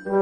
Hepinize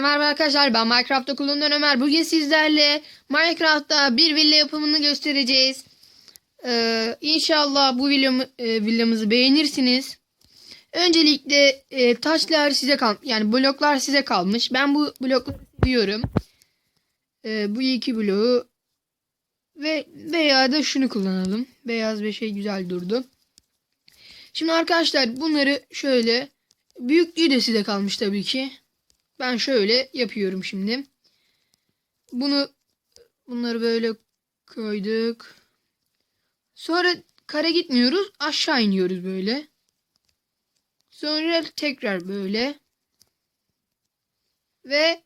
merhaba arkadaşlar. Ben Minecraft'ta kullanılan Ömer. Bugün sizlerle Minecraft'ta bir villa yapımını göstereceğiz. Ee, inşallah bu villamı, e, villamızı beğenirsiniz. Öncelikle e, taşlar size kal yani bloklar size kalmış. Ben bu blokları seviyorum. Ee, bu iki bloğu ve veya da şunu kullanalım. Beyaz bir şey güzel durdu. Şimdi arkadaşlar bunları şöyle büyüklüğü de size kalmış tabii ki. Ben şöyle yapıyorum şimdi. Bunu bunları böyle koyduk. Sonra kare gitmiyoruz. Aşağı iniyoruz böyle. Sonra tekrar böyle. Ve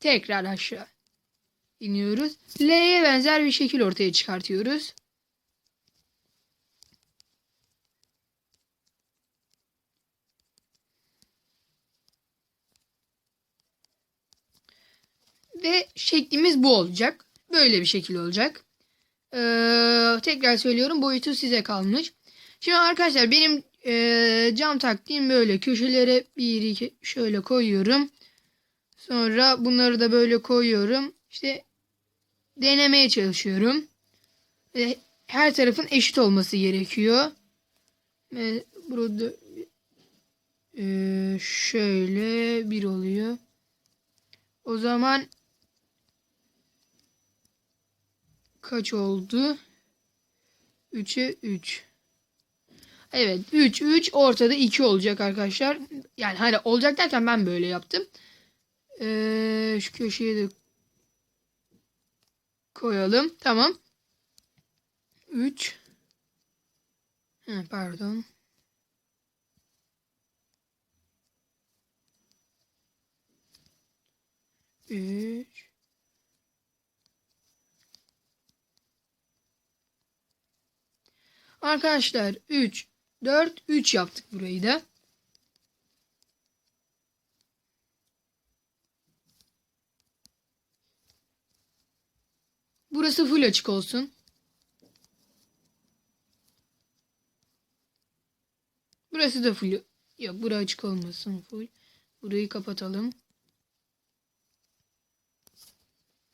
tekrar aşağı iniyoruz. L'ye benzer bir şekil ortaya çıkartıyoruz. Ve şeklimiz bu olacak. Böyle bir şekil olacak. Ee, tekrar söylüyorum boyutu size kalmış. Şimdi arkadaşlar benim e, cam taktiğim böyle köşelere bir iki şöyle koyuyorum. Burada bunları da böyle koyuyorum. İşte denemeye çalışıyorum. Ve her tarafın eşit olması gerekiyor. Ve burada e, şöyle bir oluyor. O zaman kaç oldu? 3'e 3. Evet 3 3 ortada 2 olacak arkadaşlar. Yani hani olacak derken ben böyle yaptım. Ee, şu köşeye de koyalım. Tamam. 3 pardon. Üç. Arkadaşlar 3, 4, 3 yaptık burayı da. Burası full açık olsun. Burası da full. Yok bura açık olmasın full. Burayı kapatalım.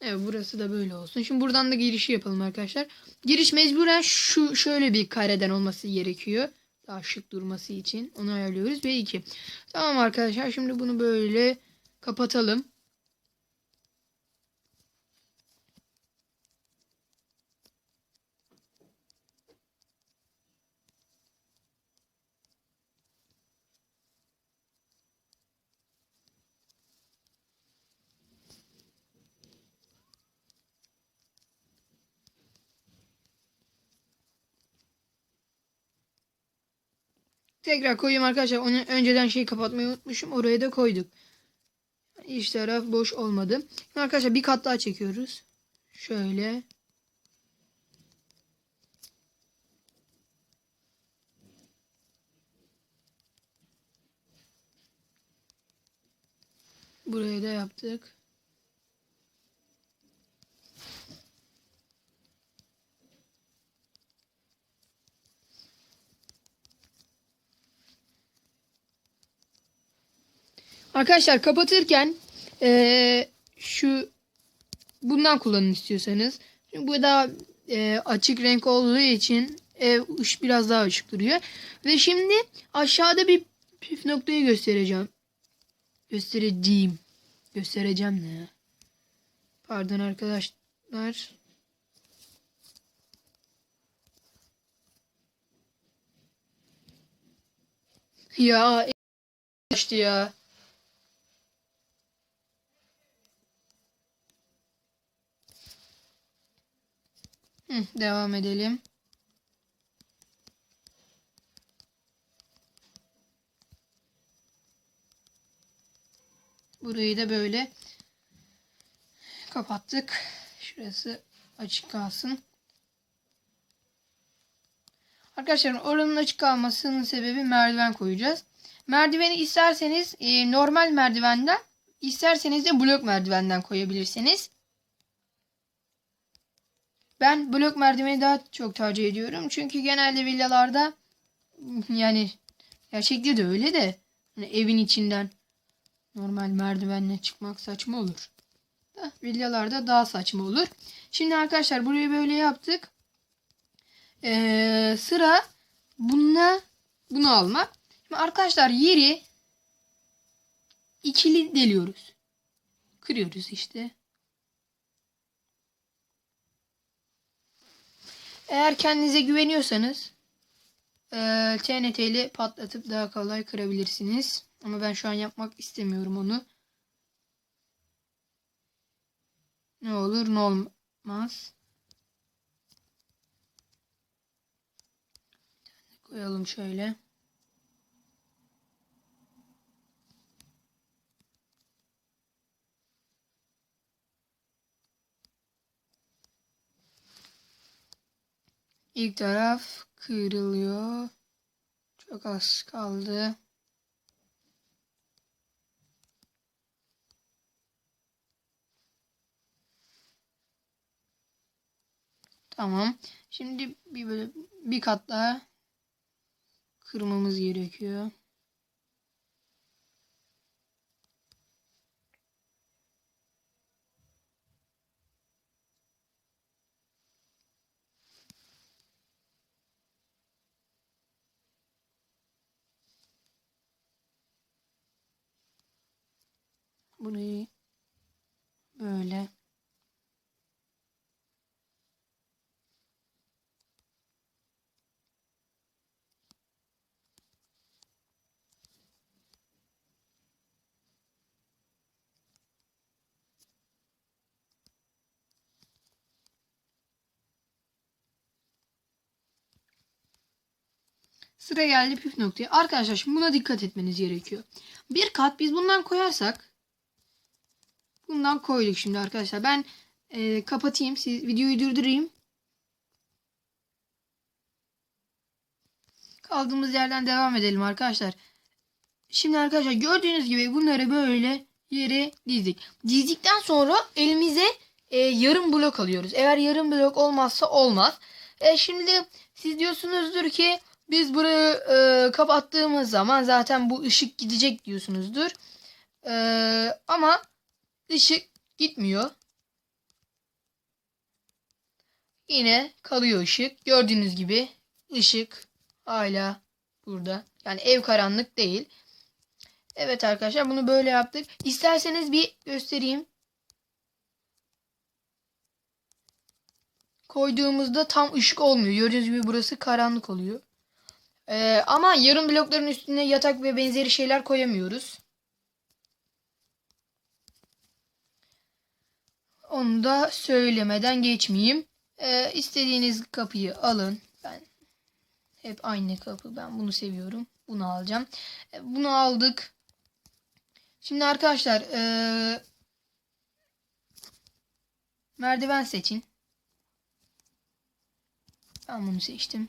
Evet burası da böyle olsun. Şimdi buradan da girişi yapalım arkadaşlar. Giriş mecburen şu şöyle bir kareden olması gerekiyor. Daha şık durması için. Onu ayarlıyoruz. Ve 2. Tamam arkadaşlar şimdi bunu böyle kapatalım. Tekrar koyayım arkadaşlar. Onu önceden şeyi kapatmayı unutmuşum. Oraya da koyduk. İç taraf boş olmadı. Arkadaşlar bir kat daha çekiyoruz. Şöyle. Buraya da yaptık. Arkadaşlar kapatırken eee, şu bundan kullanın istiyorsanız. Çünkü bu daha eee, açık renk olduğu için ev ış biraz daha açık duruyor. Ve şimdi aşağıda bir püf noktayı göstereceğim. Göstereceğim. Göstereceğim ne? Pardon arkadaşlar. Ya işte ya. Devam edelim. Burayı da böyle kapattık. Şurası açık kalsın. Arkadaşlar oranın açık kalmasının sebebi merdiven koyacağız. Merdiveni isterseniz e, normal merdivenden, isterseniz de blok merdivenden koyabilirsiniz. Ben blok merdiveni daha çok tercih ediyorum. Çünkü genelde villalarda yani gerçekte de öyle de hani evin içinden normal merdivenle çıkmak saçma olur. Da, villalarda daha saçma olur. Şimdi arkadaşlar burayı böyle yaptık. Ee, sıra bununla bunu almak. Şimdi arkadaşlar yeri ikili deliyoruz. Kırıyoruz işte. Eğer kendinize güveniyorsanız eee TNT ile patlatıp daha kolay kırabilirsiniz. Ama ben şu an yapmak istemiyorum onu. Ne olur ne olmaz. Koyalım şöyle. İlk taraf kırılıyor. Çok az kaldı. Tamam. Şimdi bir böyle bir kat daha kırmamız gerekiyor. Burayı böyle Sıra geldi püf noktaya. Arkadaşlar şimdi buna dikkat etmeniz gerekiyor. Bir kat biz bundan koyarsak bundan koyduk şimdi arkadaşlar. Ben e, kapatayım. Siz videoyu durdurayım. Kaldığımız yerden devam edelim arkadaşlar. Şimdi arkadaşlar gördüğünüz gibi bunları böyle yere dizdik. Dizdikten sonra elimize e, yarım blok alıyoruz. Eğer yarım blok olmazsa olmaz. E, şimdi siz diyorsunuzdur ki biz burayı e, kapattığımız zaman zaten bu ışık gidecek diyorsunuzdur. E, ama ışık gitmiyor. Yine kalıyor ışık. Gördüğünüz gibi ışık hala burada. Yani ev karanlık değil. Evet arkadaşlar bunu böyle yaptık. İsterseniz bir göstereyim. Koyduğumuzda tam ışık olmuyor. Gördüğünüz gibi burası karanlık oluyor. Ee, ama yarım blokların üstüne yatak ve benzeri şeyler koyamıyoruz. Onu da söylemeden geçmeyeyim. Ee, istediğiniz kapıyı alın. Ben hep aynı kapı. Ben bunu seviyorum. Bunu alacağım. Ee, bunu aldık. Şimdi arkadaşlar ee, merdiven seçin. Ben bunu seçtim.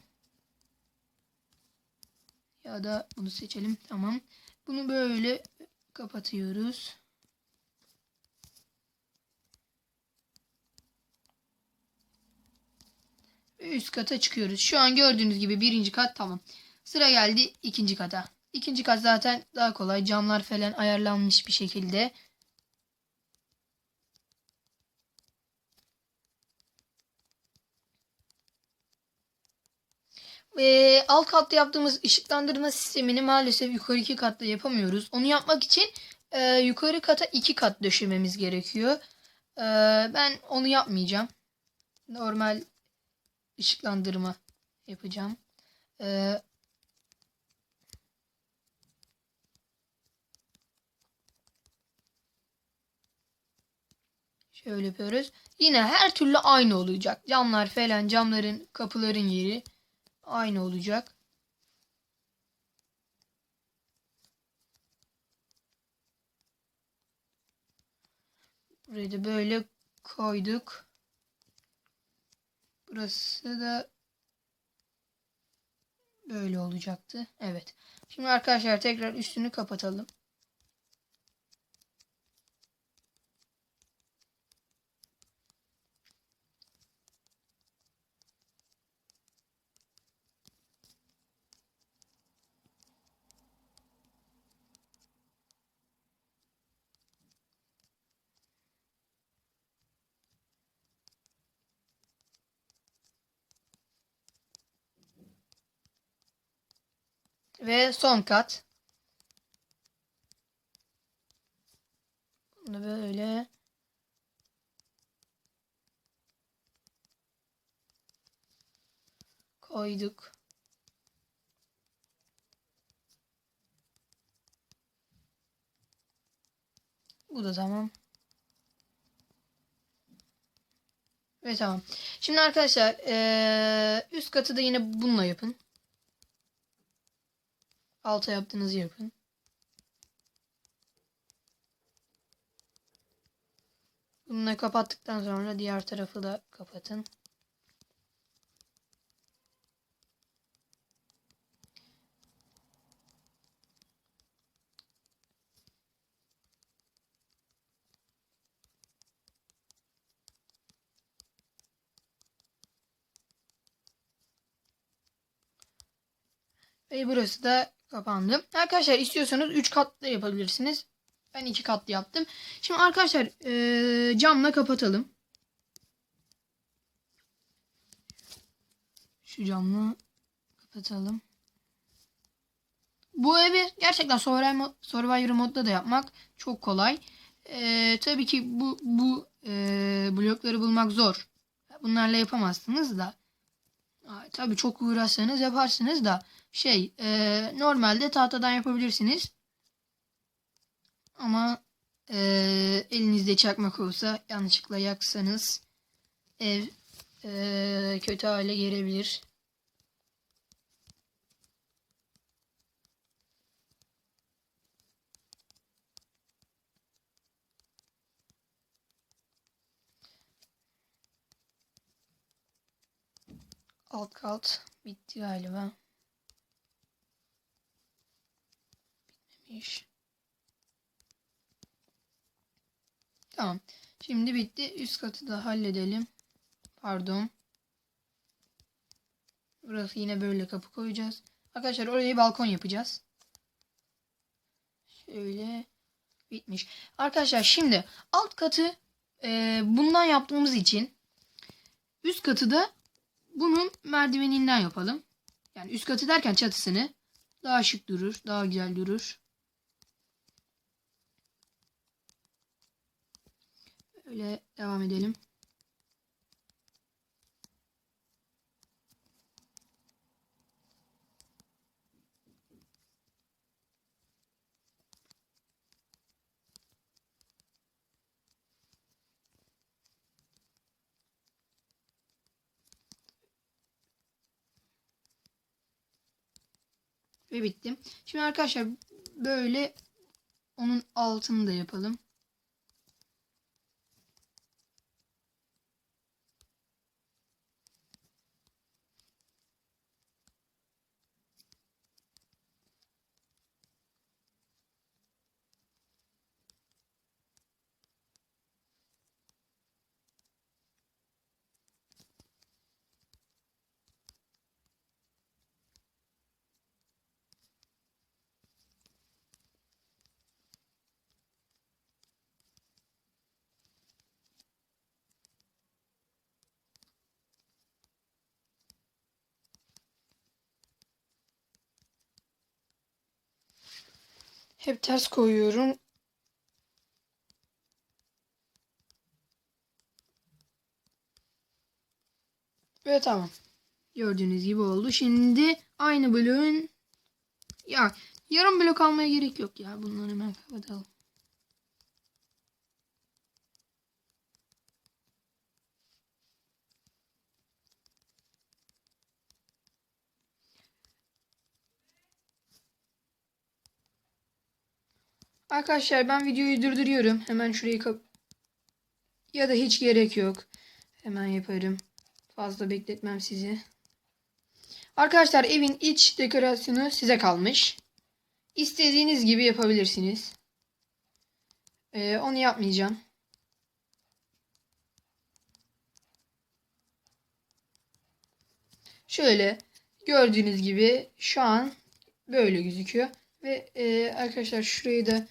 Ya da bunu seçelim. Tamam. Bunu böyle kapatıyoruz. Üst kata çıkıyoruz. Şu an gördüğünüz gibi birinci kat tamam. Sıra geldi ikinci kata. İkinci kat zaten daha kolay. Camlar falan ayarlanmış bir şekilde. Ee, alt katta yaptığımız ışıklandırma sistemini maalesef yukarı iki katta yapamıyoruz. Onu yapmak için e, yukarı kata iki kat döşememiz gerekiyor. E, ben onu yapmayacağım. Normal ışıklandırma yapacağım. E, şöyle yapıyoruz. Yine her türlü aynı olacak. Camlar falan, camların, kapıların yeri aynı olacak. Burayı da böyle koyduk. Burası da Böyle olacaktı. Evet. Şimdi arkadaşlar tekrar üstünü kapatalım. Ve son kat. Bunu böyle koyduk. Bu da tamam. Ve tamam. Şimdi arkadaşlar üst katı da yine bununla yapın. Alta yaptığınızı yapın. Bununla kapattıktan sonra diğer tarafı da kapatın. Ve burası da kapandı. Arkadaşlar istiyorsanız 3 katlı yapabilirsiniz. Ben 2 katlı yaptım. Şimdi arkadaşlar eee, camla kapatalım. Şu camla kapatalım. Bu evi gerçekten Survivor, mod, Survivor modda da yapmak çok kolay. Eee, tabii ki bu bu eee, blokları bulmak zor. Bunlarla yapamazsınız da. Tabii çok uğraşsanız yaparsınız da şey eee, normalde tahtadan yapabilirsiniz. Ama eee, elinizde çakmak olsa yanlışlıkla yaksanız ev eee, kötü hale gelebilir. Alt kat bitti galiba. Tamam. Şimdi bitti. Üst katı da halledelim. Pardon. Burası yine böyle kapı koyacağız. Arkadaşlar orayı balkon yapacağız. Şöyle bitmiş. Arkadaşlar şimdi alt katı e, bundan yaptığımız için üst katı da bunun merdiveninden yapalım. Yani üst katı derken çatısını daha şık durur, daha güzel durur. Öyle devam edelim. Ve bitti. Şimdi arkadaşlar böyle onun altını da yapalım. Hep ters koyuyorum. Ve tamam. Gördüğünüz gibi oldu. Şimdi aynı bloğun ya yarım blok almaya gerek yok ya. Bunları hemen kapatalım. Arkadaşlar ben videoyu durduruyorum. Hemen şurayı kap ya da hiç gerek yok. Hemen yaparım. Fazla bekletmem sizi. Arkadaşlar evin iç dekorasyonu size kalmış. İstediğiniz gibi yapabilirsiniz. Ee, onu yapmayacağım. Şöyle gördüğünüz gibi şu an böyle gözüküyor. Ve e, arkadaşlar şurayı da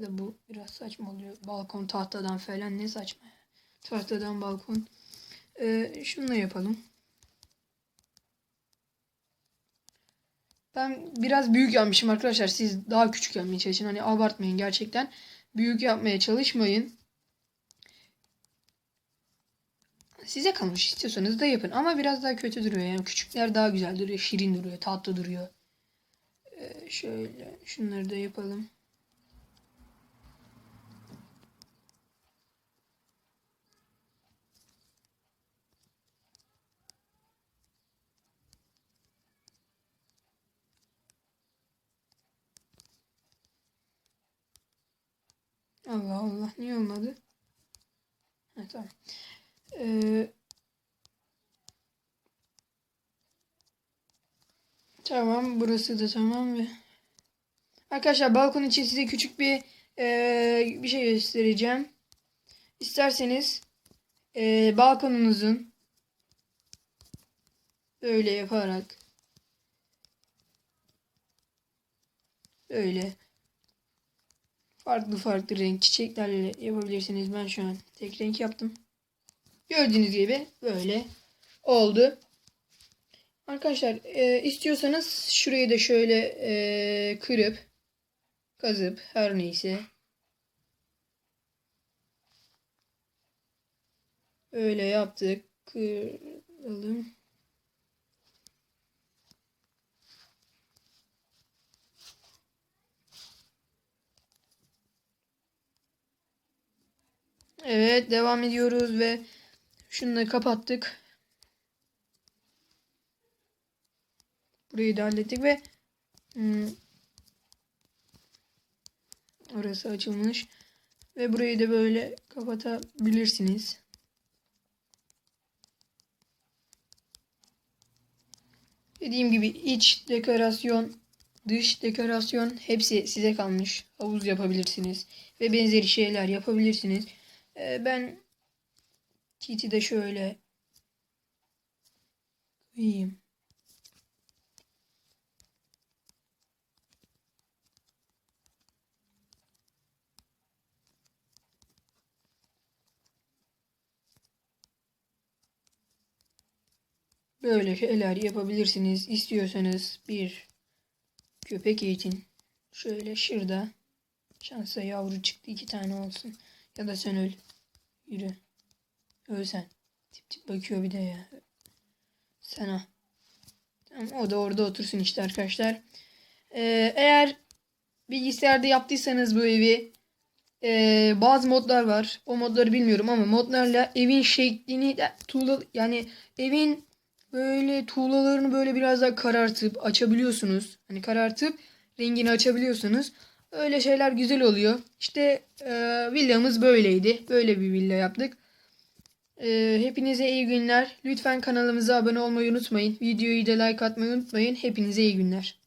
ya da bu biraz saçma oluyor. Balkon tahtadan falan ne saçma. ya. Tahtadan balkon. Ee, şunu yapalım. Ben biraz büyük yapmışım arkadaşlar. Siz daha küçük yapmaya çalışın. Hani abartmayın gerçekten. Büyük yapmaya çalışmayın. Size kalmış istiyorsanız da yapın. Ama biraz daha kötü duruyor. Yani küçükler daha güzel duruyor. Şirin duruyor. Tatlı duruyor. Ee, şöyle şunları da yapalım. Allah Allah niye olmadı? Ha, tamam. Ee, tamam burası da tamam ve arkadaşlar balkon için size küçük bir ee, bir şey göstereceğim. İsterseniz ee, balkonunuzun böyle yaparak böyle farklı farklı renk çiçeklerle yapabilirsiniz. Ben şu an tek renk yaptım. Gördüğünüz gibi böyle oldu. Arkadaşlar e, istiyorsanız şurayı da şöyle e, kırıp kazıp her neyse öyle yaptık. Kıralım. Evet devam ediyoruz ve şunu da kapattık. Burayı da hallettik ve hmm, orası açılmış. Ve burayı da böyle kapatabilirsiniz. Dediğim gibi iç dekorasyon, dış dekorasyon hepsi size kalmış. Havuz yapabilirsiniz ve benzeri şeyler yapabilirsiniz. Ee, ben Titi de şöyle koyayım. Böyle şeyler yapabilirsiniz. İstiyorsanız bir köpek eğitin. Şöyle şurada. Şansa yavru çıktı iki tane olsun. Ya da sen öl. Yürü. Öl sen. Tip tip bakıyor bir de ya. Sana. Tamam, o da orada otursun işte arkadaşlar. Ee, eğer bilgisayarda yaptıysanız bu evi ee, bazı modlar var. O modları bilmiyorum ama modlarla evin şeklini de tuğla yani evin böyle tuğlalarını böyle biraz daha karartıp açabiliyorsunuz. Hani karartıp rengini açabiliyorsunuz. Öyle şeyler güzel oluyor. İşte e, villamız böyleydi. Böyle bir villa yaptık. E, hepinize iyi günler. Lütfen kanalımıza abone olmayı unutmayın. Videoyu da like atmayı unutmayın. Hepinize iyi günler.